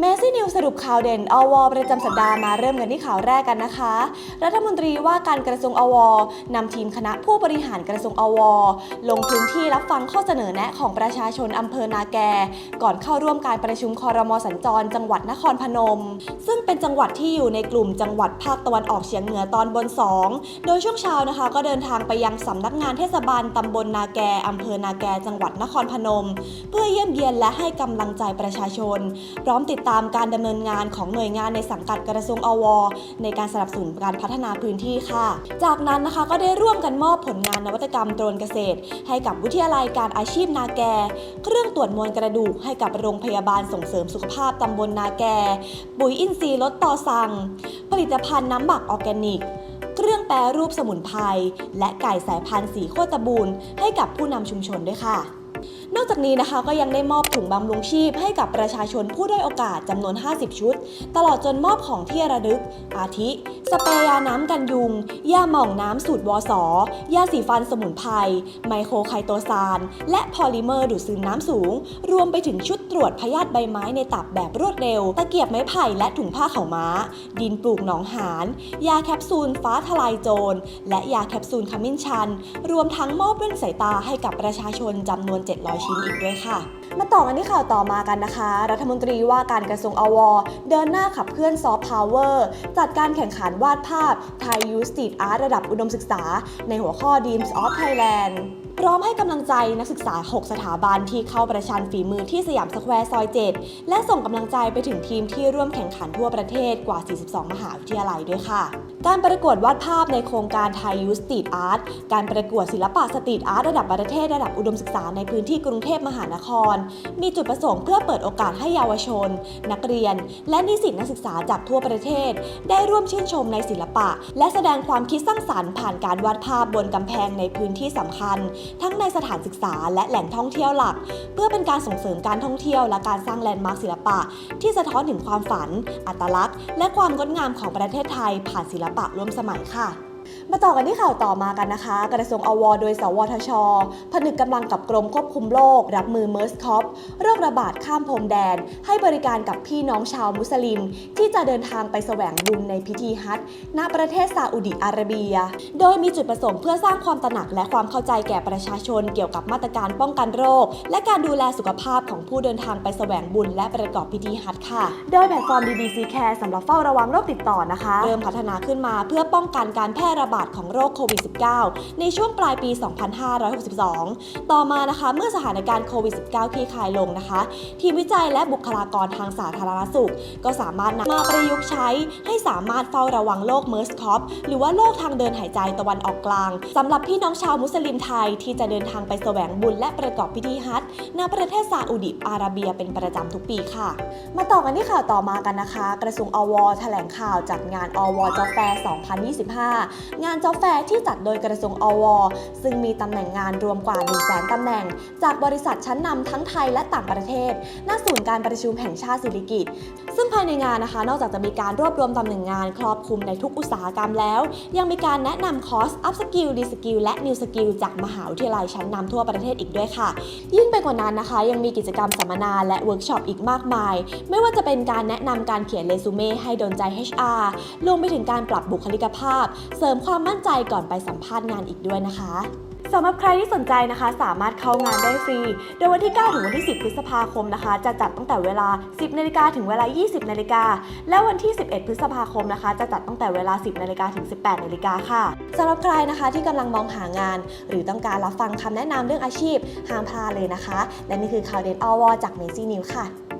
เมซี่นิวสรุปข่าวเด่นอวประจำสัปดาห์มาเริ่มกันที่ข่าวแรกกันนะคะ รัฐมนตรีว่าการกระทรวงอวนำทีมคณะผู้บริหารกระทรวงอวลงพื้นที่รับฟังข้อเสนอแนะของประชาชนอำเภอนาแก ก่อนเข้าร่วมการประชุมคอรมอสัญจร จังหวัดนครพนม ซึ่งเป็นจังหวัดที่อยู่ในกลุ่มจังหวัดภาคตะวันออกเฉียงเหนือตอนบน 2 โดยช่วงเช้านะคะ ก็เดินทางไปยังสำนักงานเทศบาลตำบลนาแกอำเภอนาแก จังหวัดนครพนม เพื่อเยี่ยมเยียนและให้กำลังใจประชาชน พร้อมติดตามการดำเนินงานของหน่วยงานในสังกัดกระทรวงอว ในการสนับสนุนการพัฒนาพื้นที่ค่ะ จากนั้นนะคะก็ได้ร่วมกันมอบผลงานนวัตกรรมโดรนเกษตร ให้กับวิทยาลัยการอาชีพนาแก เครื่องตรวจมวลกระดูกให้กับโรงพยาบาลส่งเสริมสุขภาพตำบลนาแก ปุ๋ยอินทรีย์ลดต่อสั่ง ผลิตภัณฑ์น้ำหมักออร์แกนิกเครื่องแปรรูปสมุนไพรและไก่สายพันธุ์สีโคตบูรณ์ให้กับผู้นำชุมชนด้วยค่ะ นอกจากนี้นะคะก็ยังได้มอบถุงบำรุงชีพให้กับประชาชนผู้ได้โอกาสจำนวน 50 ชุด ตลอดจนมอบของที่ระลึก อาทิ สเปรย์ยาน้ำกันยุง ยาหม่องน้ำสูตรวสยาสีฟันสมุนไพร ไมโครไคโตซาน และพอลิเมอร์ดูดซึมน้ำสูง รวมไปถึงชุดตรวจพยาธิใบไม้ในตับแบบรวดเร็ว ตะเกียบไม้ไผ่และถุงผ้าเขาม้า ดินปลูกหนองหาน ยาแคปซูลฟ้าทลายโจร และยาแคปซูลขมิ้นชัน รวมทั้งมอบแว่นสายตาให้กับประชาชนจำนวน 700ชิ้นอีกด้วยค่ะ มาต่อกันที่ข่าวต่อมากันนะคะ รัฐมนตรีว่าการกระทรวงอวเดินหน้าขับเคลื่อนซอฟต์พาวเวอร์จัดการแข่งขันวาดภาพไทยยูสตีดอาร์ตระดับอุดมศึกษา ในหัวข้อ Dreams of Thailand พร้อมให้กำลังใจนักศึกษา 6 สถาบันที่เข้าประชันฝีมือที่สยามสแควร์ซอย 7 และส่งกำลังใจไปถึงทีมที่ร่วมแข่งขันทั่วประเทศกว่า 42 มหาวิทยาลัยด้วยค่ะ การประกวดวาดภาพในโครงการไทยยูสตีดอาร์ต การประกวดศิลปะสตรีทอาร์ตระดับประเทศระดับอุดมศึกษาในพื้นที่กรุงเทพมหานครมีจุดประสงค์เพื่อเปิดโอกาสให้เยาวชน นักเรียน และนิสิตนักศึกษาจากทั่วประเทศ ได้ร่วมชื่นชมในศิลปะ และแสดงความคิดสร้างสรรค์ผ่านการวาดภาพบนกำแพงในพื้นที่สำคัญ ทั้งในสถานศึกษาและแหล่งท่องเที่ยวหลัก เพื่อเป็นการส่งเสริมการท่องเที่ยวและการสร้างแลนด์มาร์คศิลปะ ที่สะท้อนถึงความฝัน อัตลักษณ์ และความงดงามของประเทศไทยผ่านศิลปะร่วมสมัยค่ะ มาต่อกันที่ข่าวต่อมากันนะคะ กระทรวงอวโดยสวทช ผนึกกำลังกับกรมควบคุมโรครับมือเมอร์สคอปโรคระบาดข้ามพรมแดน ให้บริการกับพี่น้องชาวมุสลิม ที่จะเดินทางไปแสวงบุญในพิธีฮัจญ์ณประเทศซาอุดิอาระเบีย โดยมีจุดประสงค์เพื่อสร้างความตระหนักและความเข้าใจแก่ประชาชนเกี่ยวกับมาตรการป้องกันโรค และการดูแลสุขภาพของผู้เดินทางไปแสวงบุญ และประกอบพิธีฮัจญ์ค่ะ โดยแพลตฟอร์ม BBC Care สำหรับเฝ้าระวังโรคติดต่อนะคะ เริ่มพัฒนาขึ้นมาเพื่อป้องกันการแพร่ระบาดของโรคโควิด -19 ในช่วงปลายปี 2562 ต่อมานะคะ เมื่อสถานการณ์โควิด -19 คลี่คลายลงนะคะ ทีมวิจัยและบุคลากรทางสาธารณสุข ก็สามารถนำมาประยุกต์ใช้ให้สามารถเฝ้าระวังโรคเมอร์สคอปหรือว่าโรคทางเดินหายใจตะวันออกกลางสำหรับพี่น้องชาวมุสลิมไทยที่จะเดินทางไปแสวงบุญและประกอบพิธีฮัจญ์ณประเทศซาอุดิอาระเบียเป็นประจำทุกปีค่ะ มาต่อกันที่ข่าวต่อมากันนะคะ กระทรวงอวแถลงข่าวจัดงานอวจอแฟร์2025งานจอแฟร์ที่จัดโดยกระทรวงอว ซึ่งมีตำแหน่งงานรวมกว่า 1 0 0 0 0แตำแหน่ง จากบริษัทชั้นนำทั้งไทยและต่างประเทศ ณ ศูนย์การประชุมแห่งชาติสิริกิติ์ซึ่งภายในงานนะคะ นอกจากจะมีการรวบรวมตำแหน่งงานครอบคลุมในทุกอุตสาหกรรมแล้ว ยังมีการแนะนำคอร์ส Up Skill D Skill และ New Skill จากมหาวิทยาลัยชั้นนำทั่วประเทศอีกด้วยค่ะ ยิ่งไปกว่านั้นนะคะ ยังมีกิจกรรมสัมมนาและเวิร์กช็อปอีกมากมาย ไม่ว่าจะเป็นการแนะนำการเขียนเรซูเม่ให้โดนใจ HR รวมไปถึงการปรับบุคลิกภาพเสริมความมั่นใจก่อนไปสัมภาษณ์งานอีกด้วยนะคะสำหรับใครที่สนใจนะคะ สามารถเข้างานได้ฟรี โดยวันที่ 9 ถึงวันที่ 10 พฤษภาคมนะคะ จะจัดตั้งแต่เวลา 10 นาฬิกาถึงเวลา 20 นาฬิกา และวันที่ 11 พฤษภาคมนะคะ จะจัดตั้งแต่เวลา 10 นาฬิกาถึง 18 นาฬิกาค่ะสำหรับใครนะคะที่กำลังมองหางาน หรือต้องการรับฟังคำแนะนำเรื่องอาชีพห้ามพลาดเลยนะคะ และนี่คือข่าวเด่นอวจากเมซี่นิวค่ะ